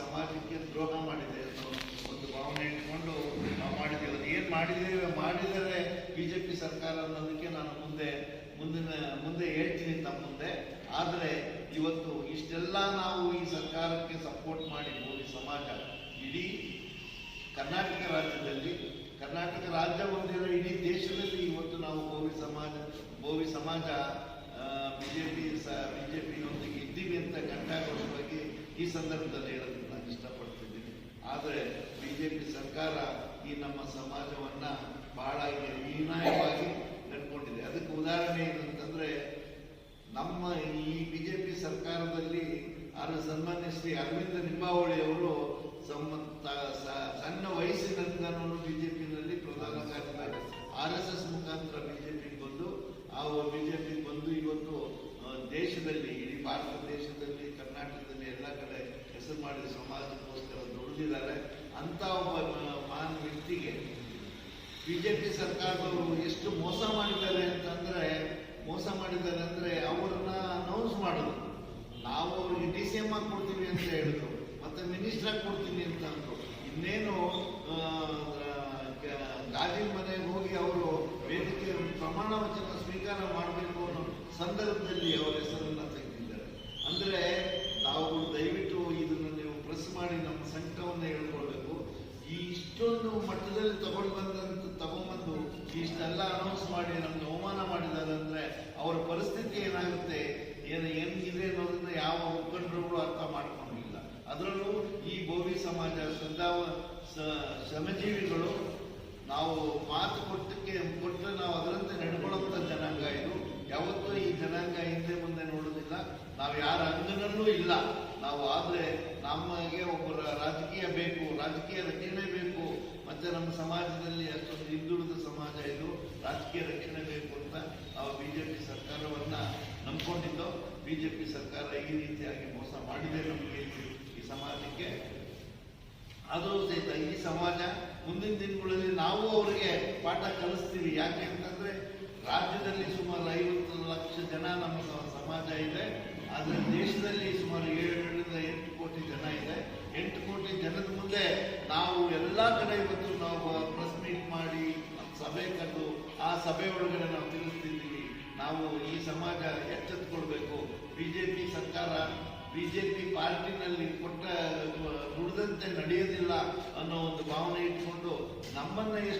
ಸಮಾಜಕ್ಕೆ ದ್ರೋಹ ಮಾಡಿದೆ ಅನ್ನೋ ಒಂದು ಭಾವನೆ ಇಟ್ಕೊಂಡು ನಾವು ಮಾಡಿದ್ದೇವೆ ಏನು ಮಾಡಿದ್ದೇವೆ? ಮಾಡಿದರೆ ಬಿಜೆಪಿ ಸರ್ಕಾರ ಅನ್ನೋದಕ್ಕೆ ನಾನು ಮುಂದೆ, ಮುಂದಿನ, ಮುಂದೆ ಹೇಳ್ತೀನಿ ತಮ್ಮ ಮುಂದೆ. ಆದರೆ ಇವತ್ತು ಇಷ್ಟೆಲ್ಲ ನಾವು ಈ ಸರ್ಕಾರಕ್ಕೆ ಸಪೋರ್ಟ್ ಮಾಡಿ ಈ ಸಮಾಜ. ಇಡೀ ಕರ್ನಾಟಕ ರಾಜ್ಯದಲ್ಲಿ, ಕರ್ನಾಟಕ ರಾಜ್ಯ ಒಂದಿಲ್ಲ ಇಡೀ ದೇಶದಲ್ಲಿ ಇವತ್ತು ನಾವು ಬೋವಿ ಸಮಾಜ ಬೋವಿ ಸಮಾಜ ಬಿಜೆಪಿ ಸ ಬಿಜೆಪಿಯೊಂದಿಗೆ ಇದ್ದೀವಿ ಅಂತ ಘಂಟಾಘೋಷವಾಗಿ ಈ ಸಂದರ್ಭದಲ್ಲಿ ನಾನು ಇಷ್ಟಪಡ್ತಿದ್ದೀನಿ. ಆದರೆ ಬಿಜೆಪಿ ಸರ್ಕಾರ ಈ ನಮ್ಮ ಸಮಾಜವನ್ನ ಬಹಳ ಹೀನಾಯವಾಗಿ ನಡ್ಕೊಂಡಿದೆ. ಅದಕ್ಕೆ ಉದಾಹರಣೆ ಏನಂತಂದ್ರೆ ನಮ್ಮ ಈ ಬಿಜೆಪಿ ಸರ್ಕಾರದಲ್ಲಿ ಆರು ಸನ್ಮಾನ್ಯ ಶ್ರೀ ಅರವಿಂದ ನಿಂಬಾವಳಿ ಅವರು ಸಣ್ಣ ವಯಸ್ಸಿನಿಂದನೂ ಬಿಜೆಪಿನಲ್ಲಿ ಪ್ರಧಾನ ಕಾರ್ಯದರ್ಶಿ, ಆರ್ ಎಸ್ ಎಸ್ ಮುಖಾಂತರ ಬಿಜೆಪಿ ಬಂದು ಆ ಬಿಜೆಪಿ ಬಂದು ಇವತ್ತು ಆ, ದೇಶದಲ್ಲಿ ಇಡೀ ಭಾರತ ದೇಶದಲ್ಲಿ ಕರ್ನಾಟಕದಲ್ಲಿ ಎಲ್ಲ ಕಡೆ ಹೆಸರು ಮಾಡಿದ ದುಡಿದಿದ್ದಾರೆ ಅಂತ ಒಬ್ಬ ಮಹಾನ್ ವ್ಯಕ್ತಿಗೆ ಬಿಜೆಪಿ ಸರ್ಕಾರದವರು ಎಷ್ಟು ಮೋಸ ಮಾಡಿದ್ದಾರೆ ಅಂತಂದ್ರೆ, ಮೋಸ ಮಾಡಿದ್ದಾರೆ ಅಂದ್ರೆ ಅವರನ್ನ ಅನೌನ್ಸ್ ಮಾಡೋದು. ನಾವು ಅವ್ರಿಗೆ ಡಿ ಸಿ ಎಂ ಆಗಿ ಕೊಡ್ತೀವಿ ಅಂತ ಹೇಳಿದ್ರು, ಮತ್ತೆ ಮಿನಿಸ್ಟರ್ ಆಗಿ ಕೊಡ್ತೀನಿ ಅಂತ ಅಂದ್ರು. ಇನ್ನೇನು ಗಾಜಿನ ಮನೆಗೆ ಹೋಗಿ ಅವರು ವೇದಿಕೆ ಪ್ರಮಾಣ ವಚನ ಸ್ವೀಕಾರ ಮಾಡಬೇಕು ಅನ್ನೋ ಸಂದರ್ಭದಲ್ಲಿ ಅವರ ಹೆಸರನ್ನ ತೆಗೆದಿದ್ದಾರೆ ಅಂದ್ರೆ ನಾವು ದಯವಿಟ್ಟು ಇದನ್ನು ನೀವು ಪ್ರೆಸ್ ಮಾಡಿ ನಮ್ಮ ಸಂಕಟವನ್ನು ಹೇಳ್ಕೊಳ್ಬೇಕು ಈ ಇಷ್ಟೊಂದು ಮಟ್ಟದಲ್ಲಿ ತಗೊಂಡು ಬಂದಂತ ತಗೊಂಡ್ಬಂದು ಇಷ್ಟೆಲ್ಲ ಅನೌನ್ಸ್ ಮಾಡಿ ನಮ್ಗೆ ಅವಮಾನ ಮಾಡಿದ್ದಾರೆ ಅಂದ್ರೆ ಅವರ ಪರಿಸ್ಥಿತಿ ಏನಾಗುತ್ತೆ? ಏನು ಹೆಂಗಿದೆ ಅನ್ನೋದನ್ನ ಯಾವ ಮುಖಂಡರುಗಳು ಅರ್ಥ ಮಾಡ್ಕೊಂಡಿಲ್ಲ. ಅದರಲ್ಲೂ ಈ ಭೋವಿ ಸಮಾಜ ಶ್ರದ್ಧಾವ, ಸ- ಶ್ರಮಜೀವಿಗಳು ನಾವು ಮಾತು ಕೊಟ್ಟಕ್ಕೆ ಕೊಟ್ಟರೆ ನಾವು ಅದರಂತೆ ನಡ್ಕೊಳ್ಳುವಂತ ಜನಾಂಗ ಇದು. ಯಾವತ್ತೂ ಈ ಜನಾಂಗ ಹಿಂದೆ ಮುಂದೆ ನೋಡೋದಿಲ್ಲ. ನಾವು ಯಾರ ಅಂಗನಲ್ಲೂ ಇಲ್ಲ. ನಾವು ಆದ್ರೆ ನಮಗೆ ಒಬ್ಬರ ರಾಜಕೀಯ ಬೇಕು ರಾಜಕೀಯ ರಚನೆ ಮತ್ತೆ ನಮ್ಮ ಸಮಾಜದಲ್ಲಿ ಅಷ್ಟೊಂದು ಹಿಂದುಳಿದ ಸಮಾಜ ಇದು, ರಾಜಕೀಯ ರಕ್ಷಣೆ ಬೇಕು ಅಂತ ನಾವು ಬಿಜೆಪಿ ಸರ್ಕಾರವನ್ನ ನಂಬ್ಕೊಂಡಿದ್ದು. ಬಿಜೆಪಿ ಸರ್ಕಾರ ಈ ರೀತಿಯಾಗಿ ಮೋಸ ಮಾಡಿದೆ ನಮಗೆ ಈ- ಸಮಾಜಕ್ಕೆ. ಆದರೂ ಸಹಿತ ಈ ಸಮಾಜ ಮುಂದಿನ ದಿನಗಳಲ್ಲಿ ನಾವು ಅವರಿಗೆ ಪಾಠ ಕಲಿಸ್ತೀವಿ. ಯಾಕೆ ಅಂತಂದ್ರೆ ರಾಜ್ಯದಲ್ಲಿ ಸುಮಾರು ಐವತ್ತು ಲಕ್ಷ ಜನ ನಮ್ಮ ಸಮಾಜ ಇದೆ. ಆದರೆ ದೇಶದಲ್ಲಿ ಸುಮಾರು ಏಳರಿಂದ ಆ ಸಭೆ ಒಳಗಡೆ ನಾವು ತಿಳಿಸ್ತಿದ್ದೀವಿ. ನಾವು ಈ ಸಮಾಜ ಎಚ್ಚೆತ್ಕೊಳ್ಬೇಕು ಬಿಜೆಪಿ ಸರ್ಕಾರ ಬಿಜೆಪಿ ಪಾರ್ಟಿನಲ್ಲಿ ಕೊಟ್ಟ ನುಡಿದಂತೆ ನಡೆಯೋದಿಲ್ಲ ಅನ್ನೋ ಒಂದು ಭಾವನೆ ಇಟ್ಕೊಂಡು ನಮ್ಮನ್ನ ಎಷ್ಟು